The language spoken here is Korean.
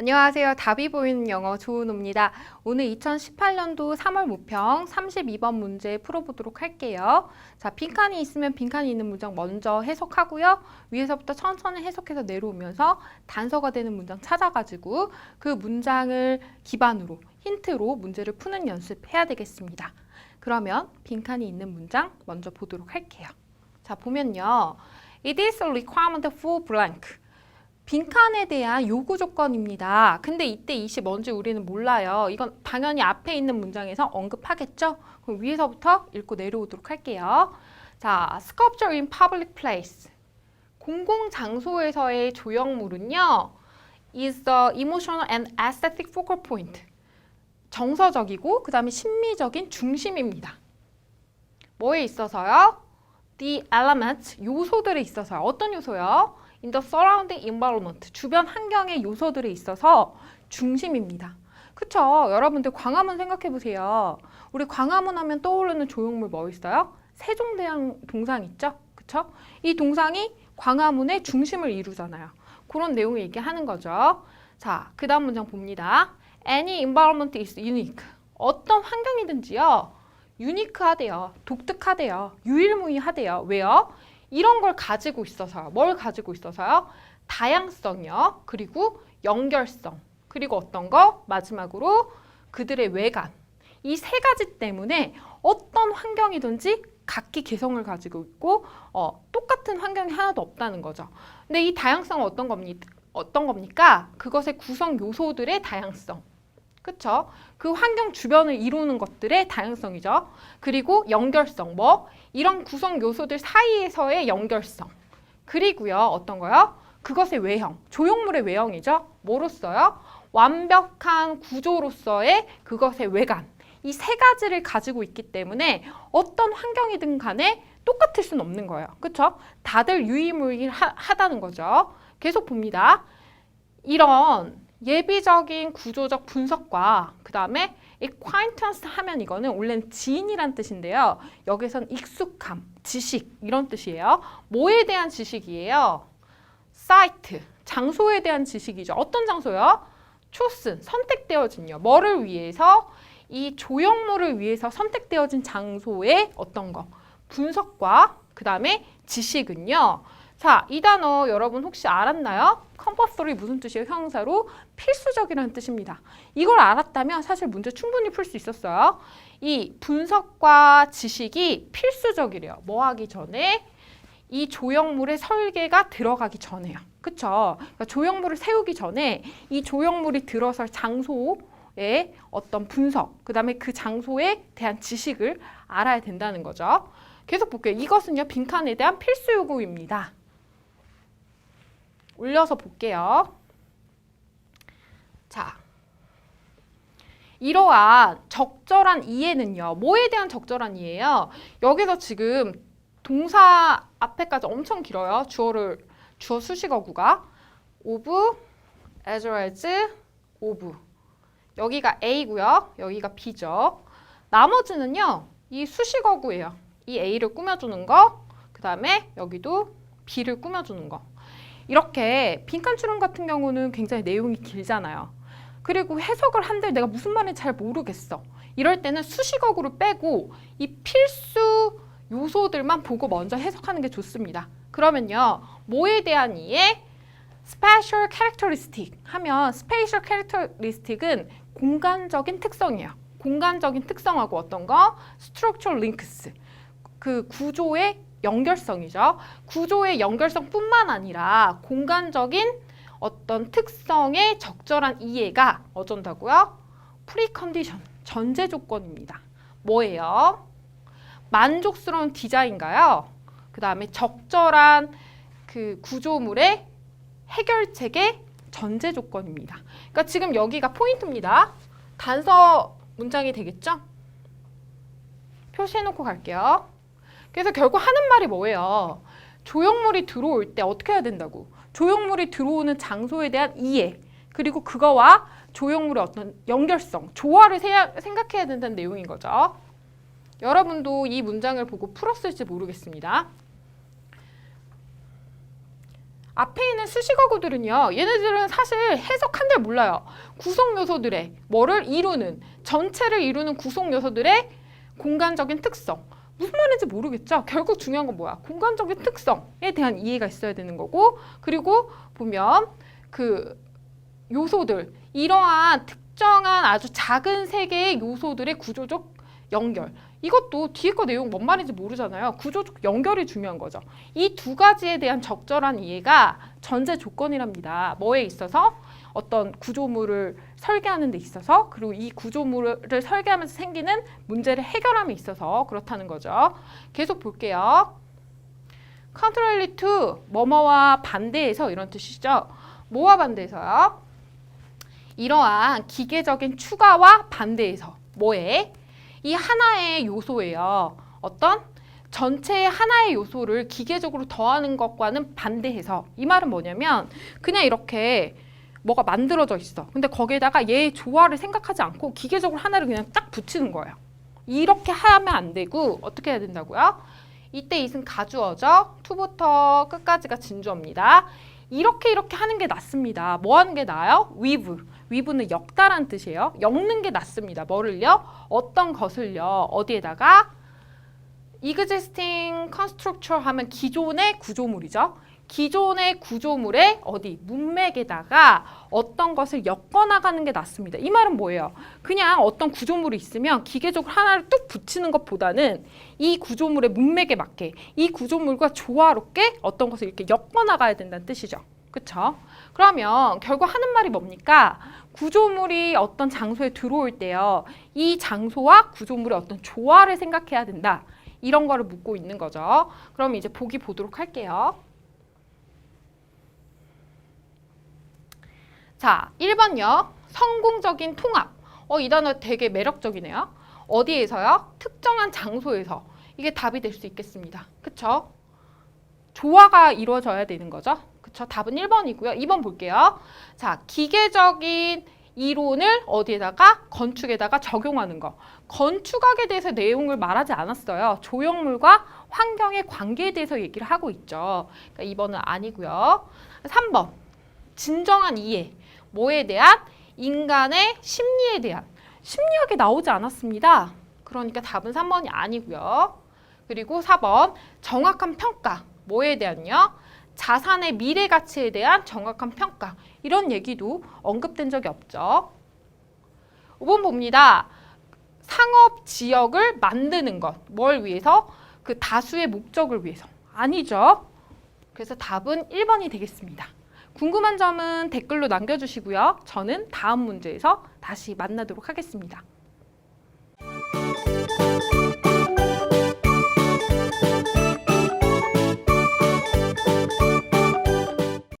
안녕하세요. 답이 보이는 영어 조은호입니다. 오늘 2018년도 3월 모평 32번 문제 풀어보도록 할게요. 자, 빈칸이 있으면 빈칸이 있는 문장 먼저 해석하고요. 위에서부터 천천히 해석해서 내려오면서 단서가 되는 문장 찾아가지고 그 문장을 기반으로 힌트로 문제를 푸는 연습해야 되겠습니다. 그러면 빈칸이 있는 문장 먼저 보도록 할게요. 자, 보면요. It is a requirement for blank. 빈칸에 대한 요구 조건입니다. 근데 이때 이시 뭔지 우리는 몰라요. 이건 당연히 앞에 있는 문장에서 언급하겠죠? 그럼 위에서부터 읽고 내려오도록 할게요. 자, sculpture in public place. 공공 장소에서의 조형물은요. is the emotional and aesthetic focal point. 정서적이고 그다음에 심미적인 중심입니다. 뭐에 있어서요? The elements, 요소들에 있어서요. 어떤 요소요? In the surrounding environment, 주변 환경의 요소들에 있어서 중심입니다. 그쵸? 여러분들 광화문 생각해 보세요. 우리 광화문 하면 떠오르는 조형물 뭐 있어요? 세종대왕 동상 있죠? 그쵸? 이 동상이 광화문의 중심을 이루잖아요. 그런 내용을 얘기하는 거죠. 자, 그 다음 문장 봅니다. Any environment is unique. 어떤 환경이든지요. 유니크하대요. 독특하대요. 유일무이하대요. 왜요? 이런 걸 가지고 있어서요. 뭘 가지고 있어서요? 다양성이요. 그리고 연결성. 그리고 어떤 거? 마지막으로 그들의 외관. 이 세 가지 때문에 어떤 환경이든지 각기 개성을 가지고 있고 어, 똑같은 환경이 하나도 없다는 거죠. 근데 이 다양성은 어떤 겁니까? 어떤 겁니까? 그것의 구성 요소들의 다양성. 그쵸? 그 환경 주변을 이루는 것들의 다양성이죠. 그리고 연결성, 뭐 이런 구성 요소들 사이에서의 연결성. 그리고요, 어떤 거요? 그것의 외형, 조형물의 외형이죠. 뭐로써요? 완벽한 구조로서의 그것의 외관. 이 세 가지를 가지고 있기 때문에 어떤 환경이든 간에 똑같을 수는 없는 거예요. 그렇죠? 다들 유의무이하다는 거죠. 계속 봅니다. 이런 예비적인 구조적 분석과 그 다음에 acquaintance 하면 이거는 원래는 지인이란 뜻인데요. 여기선 익숙함, 지식 이런 뜻이에요. 뭐에 대한 지식이에요? 사이트, 장소에 대한 지식이죠. 어떤 장소요? chosen, 선택되어진요. 뭐를 위해서? 이 조형물을 위해서 선택되어진 장소의 어떤 거? 분석과 그 다음에 지식은요. 자, 이 단어 여러분 혹시 알았나요? compulsory 무슨 뜻이에요? 형사로 필수적이라는 뜻입니다. 이걸 알았다면 사실 문제 충분히 풀 수 있었어요. 이 분석과 지식이 필수적이래요. 뭐 하기 전에? 이 조형물의 설계가 들어가기 전에요. 그쵸? 그러니까 조형물을 세우기 전에 이 조형물이 들어설 장소의 어떤 분석, 그 다음에 그 장소에 대한 지식을 알아야 된다는 거죠. 계속 볼게요. 이것은요, 빈칸에 대한 필수 요구입니다. 올려서 볼게요. 자. 이러한 적절한 이해는요. 뭐에 대한 적절한 이해예요? 여기서 지금 동사 앞에까지 엄청 길어요. 주어를 주어 수식어구가 of as well as of 여기가 A고요. 여기가 B죠. 나머지는요. 이 수식어구예요. 이 A를 꾸며주는 거, 그 다음에 여기도 B를 꾸며주는 거. 이렇게 빈칸 추론 같은 경우는 굉장히 내용이 길잖아요. 그리고 해석을 한들 내가 무슨 말인지 잘 모르겠어. 이럴 때는 수식어구를 빼고 이 필수 요소들만 보고 먼저 해석하는 게 좋습니다. 그러면요. 뭐에 대한 이해? Special characteristic 하면 Spatial characteristic은 공간적인 특성이에요. 공간적인 특성하고 어떤 거? Structural links. 그 구조의 연결성이죠. 구조의 연결성뿐만 아니라 공간적인 어떤 특성의 적절한 이해가 어쩐다고요? 프리컨디션, 전제 조건입니다. 뭐예요? 만족스러운 디자인가요? 그 다음에 적절한 그 구조물의 해결책의 전제 조건입니다. 그러니까 지금 여기가 포인트입니다. 단서 문장이 되겠죠? 표시해놓고 갈게요. 그래서 결국 하는 말이 뭐예요? 조형물이 들어올 때 어떻게 해야 된다고? 조형물이 들어오는 장소에 대한 이해 그리고 그거와 조형물의 어떤 연결성, 조화를 생각해야 된다는 내용인 거죠. 여러분도 이 문장을 보고 풀었을지 모르겠습니다. 앞에 있는 수식어구들은요. 얘네들은 사실 해석한 줄 몰라요. 구성 요소들의 뭐를 이루는 전체를 이루는 구성 요소들의 공간적인 특성. 무슨 말인지 모르겠죠? 결국 중요한 건 뭐야? 공간적인 특성에 대한 이해가 있어야 되는 거고 그리고 보면 그 요소들 이러한 특정한 아주 작은 세 개의 요소들의 구조적 연결 이것도 뒤에 거 내용 뭔 말인지 모르잖아요. 구조적 연결이 중요한 거죠. 이 두 가지에 대한 적절한 이해가 전제 조건이랍니다. 뭐에 있어서 어떤 구조물을 설계하는 데 있어서 그리고 이 구조물을 설계하면서 생기는 문제를 해결함에 있어서 그렇다는 거죠. 계속 볼게요. contrary to 뭐뭐와 반대해서 이런 뜻이죠. 뭐와 반대해서요? 이러한 기계적인 추가와 반대해서 뭐에? 이 하나의 요소예요. 어떤 전체의 하나의 요소를 기계적으로 더하는 것과는 반대해서 이 말은 뭐냐면 그냥 이렇게 뭐가 만들어져 있어. 근데 거기에다가 얘의 조화를 생각하지 않고 기계적으로 하나를 그냥 딱 붙이는 거예요. 이렇게 하면 안 되고 어떻게 해야 된다고요? 이때 이은 가주어죠. 투부터 끝까지가 진주어입니다. 이렇게 이렇게 하는 게 낫습니다. 뭐 하는 게 나아요? weave. weave는 엮다란 뜻이에요. 엮는 게 낫습니다. 뭐를요? 어떤 것을요? 어디에다가? Existing constructor 하면 기존의 구조물이죠. 기존의 구조물의 어디 문맥에다가 어떤 것을 엮어 나가는 게 낫습니다. 이 말은 뭐예요? 그냥 어떤 구조물이 있으면 기계적으로 하나를 뚝 붙이는 것보다는 이 구조물의 문맥에 맞게 이 구조물과 조화롭게 어떤 것을 이렇게 엮어 나가야 된다는 뜻이죠. 그렇죠? 그러면 결국 하는 말이 뭡니까? 구조물이 어떤 장소에 들어올 때요. 이 장소와 구조물의 어떤 조화를 생각해야 된다. 이런 거를 묻고 있는 거죠. 그럼 이제 보기 보도록 할게요. 자, 1번요. 성공적인 통합. 어, 이 단어 되게 매력적이네요. 어디에서요? 특정한 장소에서. 이게 답이 될 수 있겠습니다. 그쵸? 조화가 이루어져야 되는 거죠. 그쵸? 답은 1번이고요. 2번 볼게요. 자, 기계적인 이론을 어디에다가 건축에다가 적용하는 거. 건축학에 대해서 내용을 말하지 않았어요. 조형물과 환경의 관계에 대해서 얘기를 하고 있죠. 그러니까 2번은 아니고요. 3번. 진정한 이해. 뭐에 대한? 인간의 심리에 대한. 심리학이 나오지 않았습니다. 그러니까 답은 3번이 아니고요. 그리고 4번. 정확한 평가. 뭐에 대한요? 자산의 미래 가치에 대한 정확한 평가. 이런 얘기도 언급된 적이 없죠. 5번 봅니다. 상업 지역을 만드는 것. 뭘 위해서? 그 다수의 목적을 위해서. 아니죠. 그래서 답은 1번이 되겠습니다. 궁금한 점은 댓글로 남겨주시고요. 저는 다음 문제에서 다시 만나도록 하겠습니다.